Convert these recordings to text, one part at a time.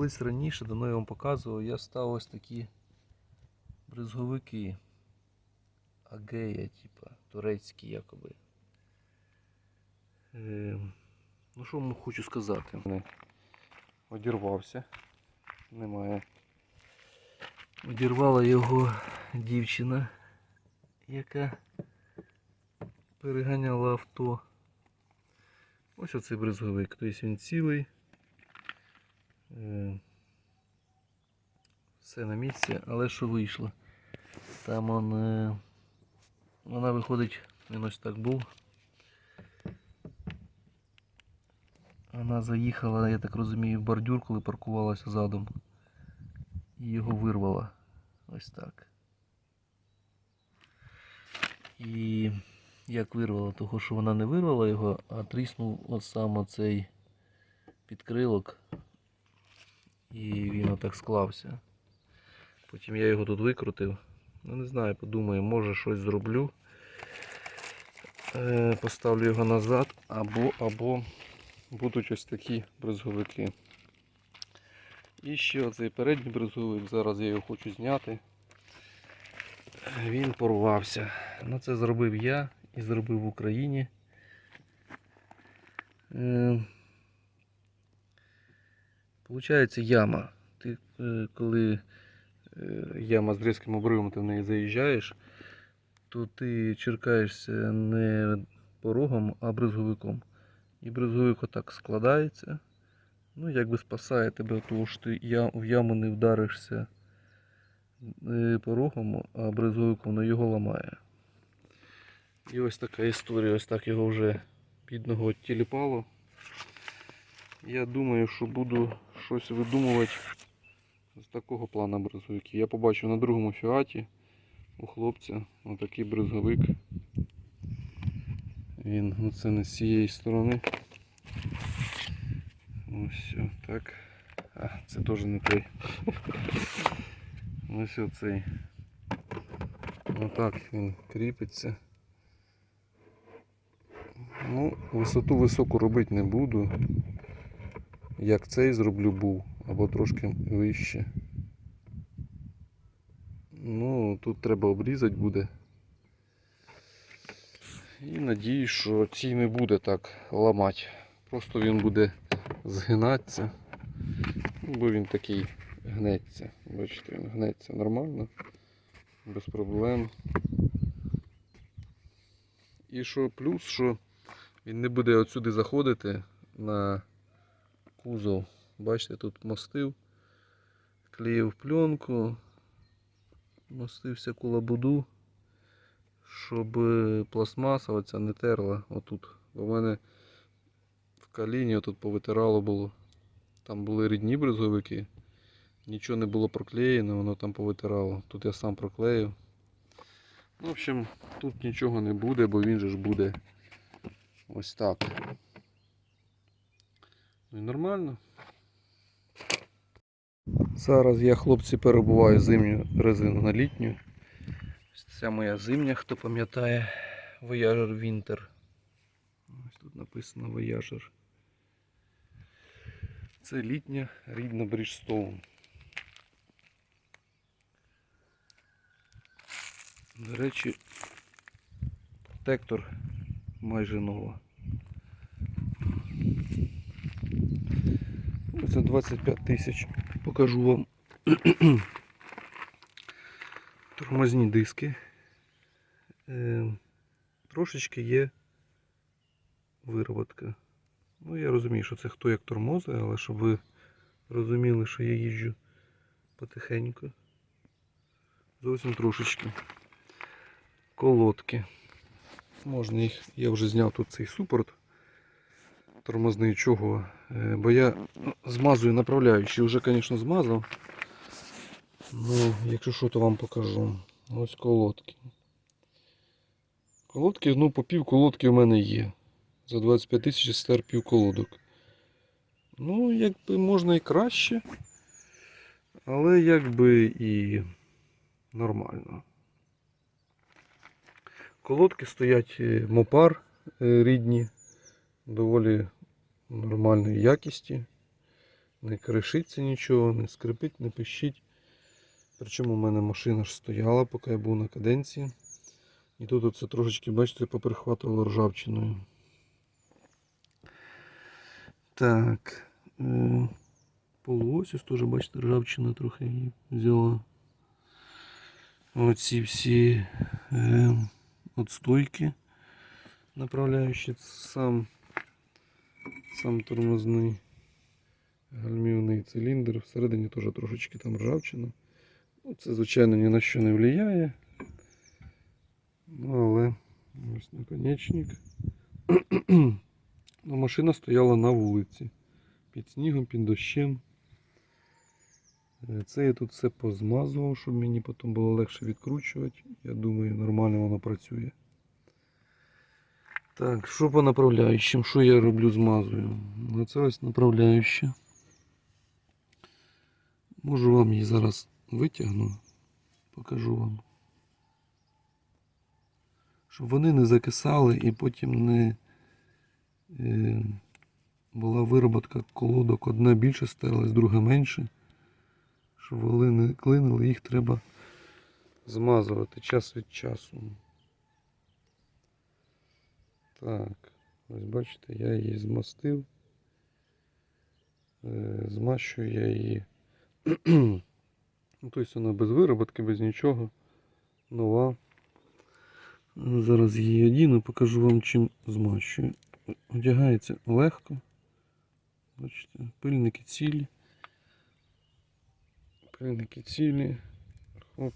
колись раніше, давно я вам показував, я став ось такі бризговики. Агея, типа, турецькі якоби. Е, ну що вам хочу сказати? Мене Одірвався. Немає. Одірвала його дівчина, яка переганяла авто. Ось оцей бризговик. Тобто він цілий. Е, Все на місці, але що вийшло? Там он, е, вона виходить, він ось так був. Вона заїхала, я так розумію, в бордюр, коли паркувалася задом. І його вирвала. Ось так. І як вирвала, того що вона не вирвала його, а тріснув от саме цей підкрилок. І він отак склався. Потім я його тут викрутив. Ну не знаю, подумаю, може щось зроблю. Е, поставлю його назад, або, або будуть ось такі бризговики. І ще оцей передній бризговик, зараз я його хочу зняти. Він порвався. Ну це зробив я і зробив в Україні. Е, Получається яма. Ти е, коли е, яма з різким обривом, ти в неї заїжджаєш, то ти черкаєшся не порогом, а бризговиком. І бризговик отак складається. Ну, якби спасає тебе, тому що ти в яму не вдаришся е, порогом, а бризговиком воно його ламає. І ось така історія, ось так його вже бідного тіліпало. Я думаю, що буду щось видумувати з такого плану бризовиків. Я побачив на другому фіаті у хлопця отакий бризговик. Він ну це не з цієї сторони. Ось так. А, це теж не той. Ось оцей. Отак він кріпиться. Ну, висоту високу робити не буду. Як цей зроблю був, або трошки вище. Ну, тут треба обрізати буде. І надіюсь, що цей не буде так ламати. Просто він буде згинатися. Бо він такий гнеться. Бачите, він гнеться нормально, без проблем. І що плюс, що він не буде отсюди заходити на кузов. Бачите, тут мостив, клеїв пленку, мостив всяку лабуду, щоб е, пластмаса оця не терла отут. Бо мене в каліні отут повитирало було. Там були рідні бризовики. Нічого не було проклеєно, воно там повитирало. Тут я сам проклеїв. Ну, в общем, тут нічого не буде, бо він же ж буде ось так. Ну і нормально. Зараз я, хлопці, перебуваю зимню резину на літню. Це моя зимня, хто пам'ятає, Voyager Winter. Ось тут написано Voyager. Це літня рідна Bridgestone. До речі, протектор майже нова. Це 25 тисяч. Покажу вам тормозні диски. Е, трошечки є вироботка. Ну, я розумію, що це хто як тормозить, але щоб ви розуміли, що я їжджу потихеньку. Зовсім трошечки. Колодки. Можна їх, я вже зняв тут цей супорт тормозний чого. Е, Бо я змазую направляючий, вже, звісно, змазав. Ну, якщо що, то вам покажу. Ось колодки. Колодки, ну, по пів колодки в мене є. За 25 тисяч стар пів колодок. Ну, якби можна і краще. Але якби і нормально. Колодки стоять е, мопар е, рідні, доволі нормальної якісті. не кришиться нічого, не скрипить, не пищить. Причому у мене машина ж стояла, поки я був на каденції. І тут оце трошечки, бачите, поприхватувало ржавчиною. Так. Е, полуось ось теж, бачите, ржавчина трохи її взяла. Оці всі е, отстойки направляючі сам, сам тормозний гальмівний циліндр. Всередині теж трошечки там ржавчина. Ну, це, звичайно, ні на що не впливає. Ну, але ось наконечник. Ну, машина стояла на вулиці. Під снігом, під дощем. Е, Це я тут все позмазував, щоб мені потім було легше відкручувати. Я думаю, нормально воно працює. Так, що по направляючим? Що я роблю змазую? Ну, Це ось направляюча. Можу вам її зараз витягну, покажу вам. Щоб вони не закисали і потім не е, була вироботка колодок одна більше стелилась, друга менше. Щоб вони не клинили, їх треба змазувати час від часу. Так, ось бачите, я її змастив. Е, Змащую я її. Ну, тобто вона без вироботки, без нічого. Нова. Зараз її одіну, покажу вам чим змащую. Одягається легко. Бачите, пильники цілі. Пильники цілі. Хоп.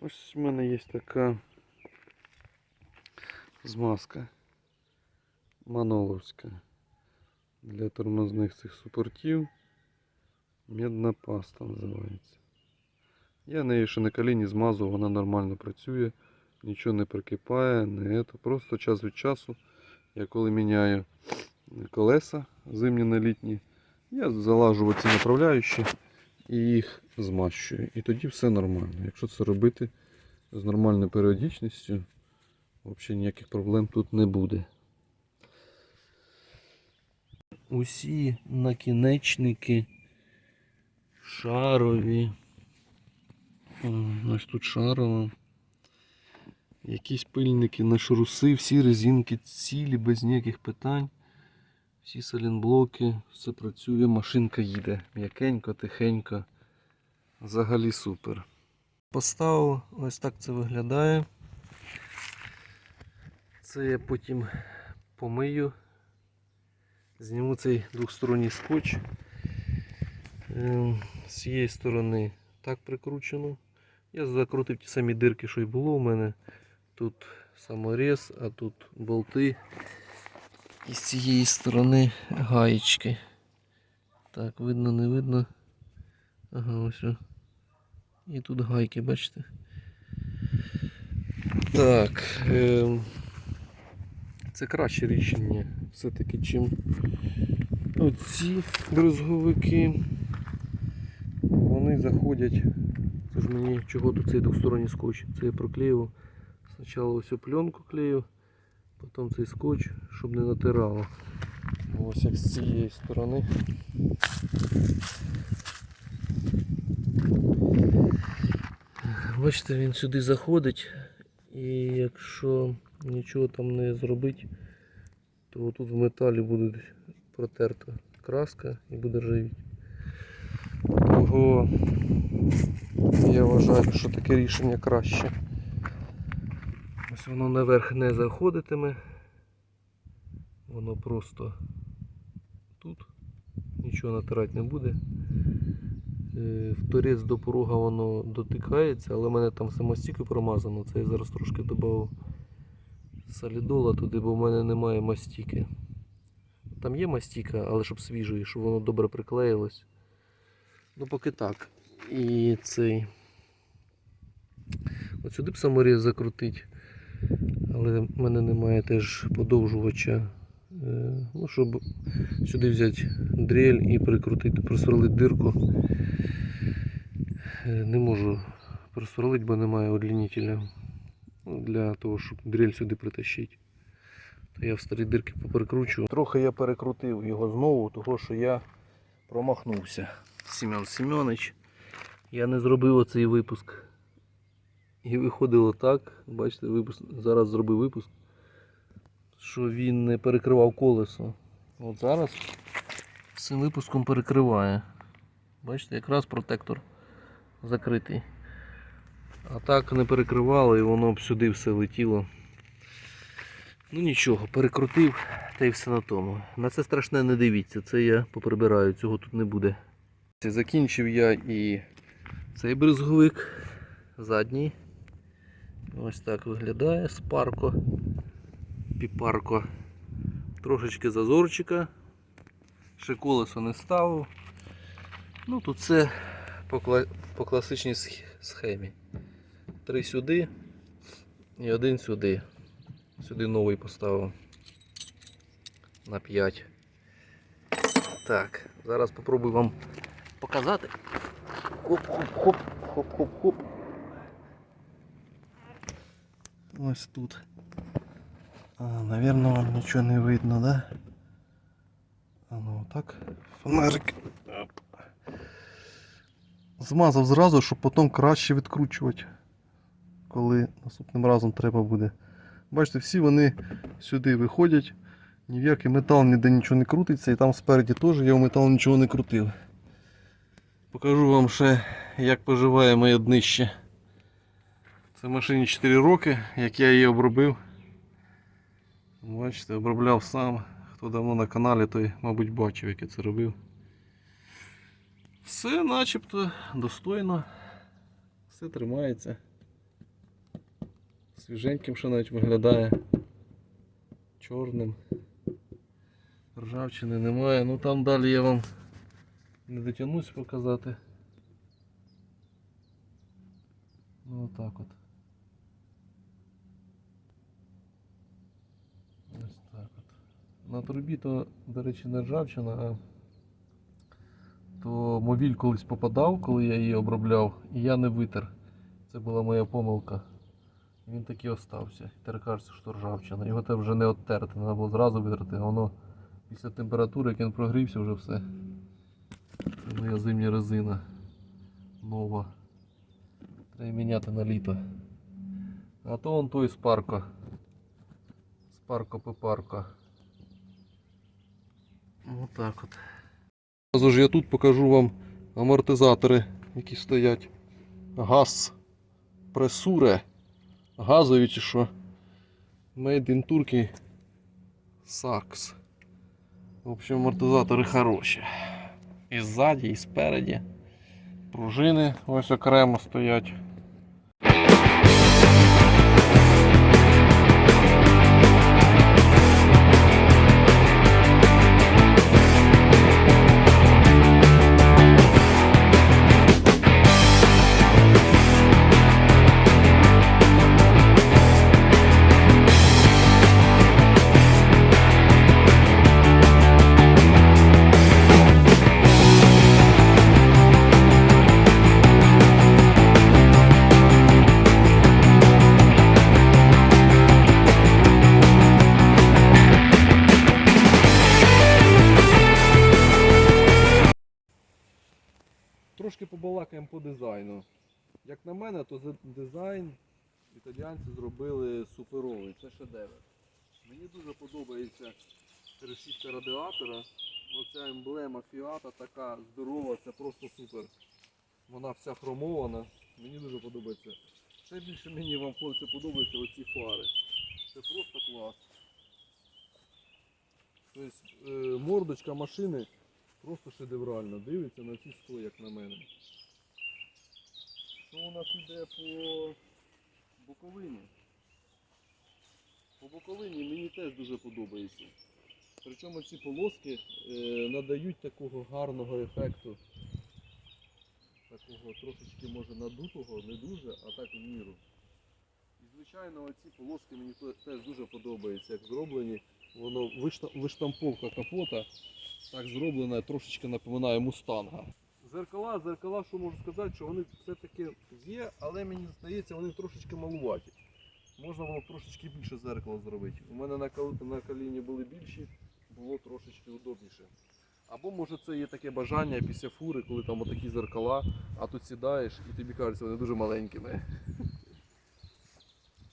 Ось у мене є така змазка маноловська для тормозних цих супортів. Медна паста називається. Я нею ще на коліні змазав, вона нормально працює, нічого не прикипає, не це. Просто час від часу, я коли міняю колеса зимні на літні, я залажу оці направляючі і їх змащую. І тоді все нормально. Якщо це робити з нормальною періодичністю, взагалі ніяких проблем тут не буде. Усі накінечники шарові. Ось тут шарова. Якісь пильники на шруси, всі резинки цілі, без ніяких питань. Всі салінблоки, все працює, машинка їде. М'якенько, тихенько. Взагалі супер. Поставив, ось так це виглядає. Це я потім помию. Зніму цей двосторонній скотч. Ем, З цієї сторони так прикручено. Я закрутив ті самі дирки, що й було у мене. Тут саморез, а тут болти. І з цієї сторони гаєчки. Так, видно, не видно. Ага, ось. І тут гайки, бачите? Так. Ем, це краще рішення все-таки, чим оці брезговики. Вони заходять. Це ж мені чого тут цей двосторонній скотч? Це я проклеїв. Спочатку ось пленку клею, потім цей скотч, щоб не натирало. Ось як з цієї сторони. Бачите, він сюди заходить і якщо нічого там не зробити, то тут в металі буде протерта краска і буде ржавіти. Того я вважаю, що таке рішення краще. Ось воно наверх не заходитиме. Воно просто тут нічого натирати не буде. Е, В торець до порога воно дотикається, але в мене там самостійки промазано. Це я зараз трошки додав солідола туди, бо в мене немає мастіки. Там є мастіка, але щоб свіжої, щоб воно добре приклеїлось. Ну поки так. І цей. От сюди б саморіз закрутить. Але в мене немає теж подовжувача. Е, Ну, щоб сюди взяти дрель і прикрутити, просверлити дирку. Е, Не можу просверлити, бо немає удлінителя. Для того, щоб дрель сюди притащити. То я в старі дирки поприкручу. Трохи я перекрутив його знову, того що я промахнувся. Семен Семенович. Я не зробив оцей випуск. І виходило так, бачите, випуск, зараз зробив випуск, що він не перекривав колесо. От зараз цим випуском перекриває. Бачите, якраз протектор закритий. А так не перекривало і воно б сюди все летіло. Ну нічого, перекрутив та й все на тому. На це страшне не дивіться, це я поприбираю, цього тут не буде. Закінчив я і цей бризговик задній. Ось так виглядає спарко, піпарко. Трошечки зазорчика. Ще колесо не ставив. Ну тут кла- по класичній схемі. Три сюди і один сюди. Сюди новий поставив на 5. Так, зараз попробую вам показати. Хоп-хоп-хоп, хоп-хоп-хоп. Ось тут. А, наверное, вам нічого не видно, да? А ну так. Фонарик. Змазав зразу, щоб потім краще відкручувати. Коли наступним разом треба буде. Бачите, всі вони сюди виходять. Ні в який метал ніде нічого не крутиться, і там спереді теж я в метал нічого не крутив. Покажу вам ще, як поживає моє днище. Це машині 4 роки, як я її обробив. Бачите, обробляв сам. Хто давно на каналі, той, мабуть, бачив, як я це робив. Все начебто достойно. Все тримається. Свіженьким ще навіть виглядає. Чорним. Ржавчини немає. Ну там далі я вам не дотягнусь показати. Ну отак от. Ось так от. На трубі то, до речі, не ржавчина, а то мобіль колись попадав, коли я її обробляв, і я не витер. Це була моя помилка. Він таки остався. Тепер кажеться, що ржавчина. Його те вже не оттерти, треба було зразу витерти, воно після температури, як він прогрівся, вже все. Це моя зимня резина. Нова. Треба міняти на літо. А то вон той спарко. Спарко пепарко. Отак от. Зразу ж я тут покажу вам амортизатори, які стоять. Газ. Пресуре. Газові чи що. Made in Turkey. Сакс. В общем, амортизатори хороші. І ззаді, і спереді. Пружини ось окремо стоять. Трошки побалакаємо по дизайну. Як на мене, то за дизайн італіянці зробили суперовий. Це шедевр. Мені дуже подобається решітка радіатора. Оця емблема Фіата така здорова, це просто супер. Вона вся хромована. Мені дуже подобається. Ще більше мені вам хлопці подобаються оці фари. Це просто клас. Тобто е, мордочка машини просто шедеврально. Дивиться на ці 100, як на мене. Що у нас іде по боковині? По боковині мені теж дуже подобається. Причому ці полоски е, надають такого гарного ефекту. Такого трошечки може надутого, не дуже, а так в міру. І звичайно оці полоски мені теж дуже подобаються, як зроблені. Воно вишта- виштамповка капота так зроблена, трошечки напоминає мустанга. Зеркала, зеркала, що можу сказати, що вони все-таки є, але мені здається, вони трошечки малуваті. Можна було трошечки більше зеркала зробити. У мене на, на коліні були більші, було трошечки удобніше. Або може це є таке бажання після фури, коли там отакі зеркала, а тут сідаєш і тобі кажеться, вони дуже маленькими.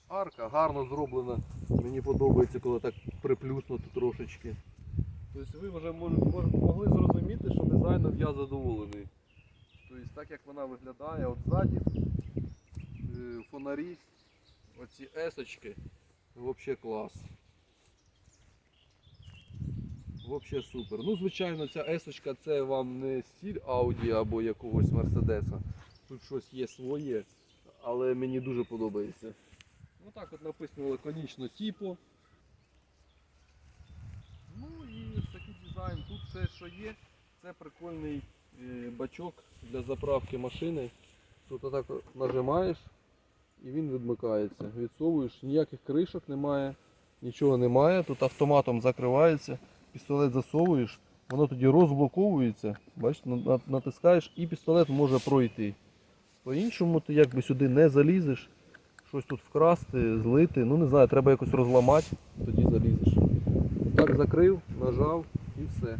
Арка гарно зроблена. Мені подобається, коли так приплюснуто трошечки. Тобто ви вже могли зрозуміти, що дизайном я задоволений. Тобто так як вона виглядає, от ззаді е, фонарі, оці есочки, взагалі клас. Взагалі супер. Ну, звичайно, ця есочка це вам не стіль Audi або якогось Мерседеса. Тут щось є своє, але мені дуже подобається. Ну так от написано лаконічно типу. Ну і ось такий дизайн. Тут все, що є, це прикольний е, бачок для заправки машини. Тут отак нажимаєш і він відмикається. Відсовуєш, ніяких кришок немає, нічого немає. Тут автоматом закривається, пістолет засовуєш, воно тоді розблоковується. На- натискаєш і пістолет може пройти. По-іншому ти якби сюди не залізеш, щось тут вкрасти, злити. Ну не знаю, треба якось розламати, тоді залізеш. Так закрив, нажав і все.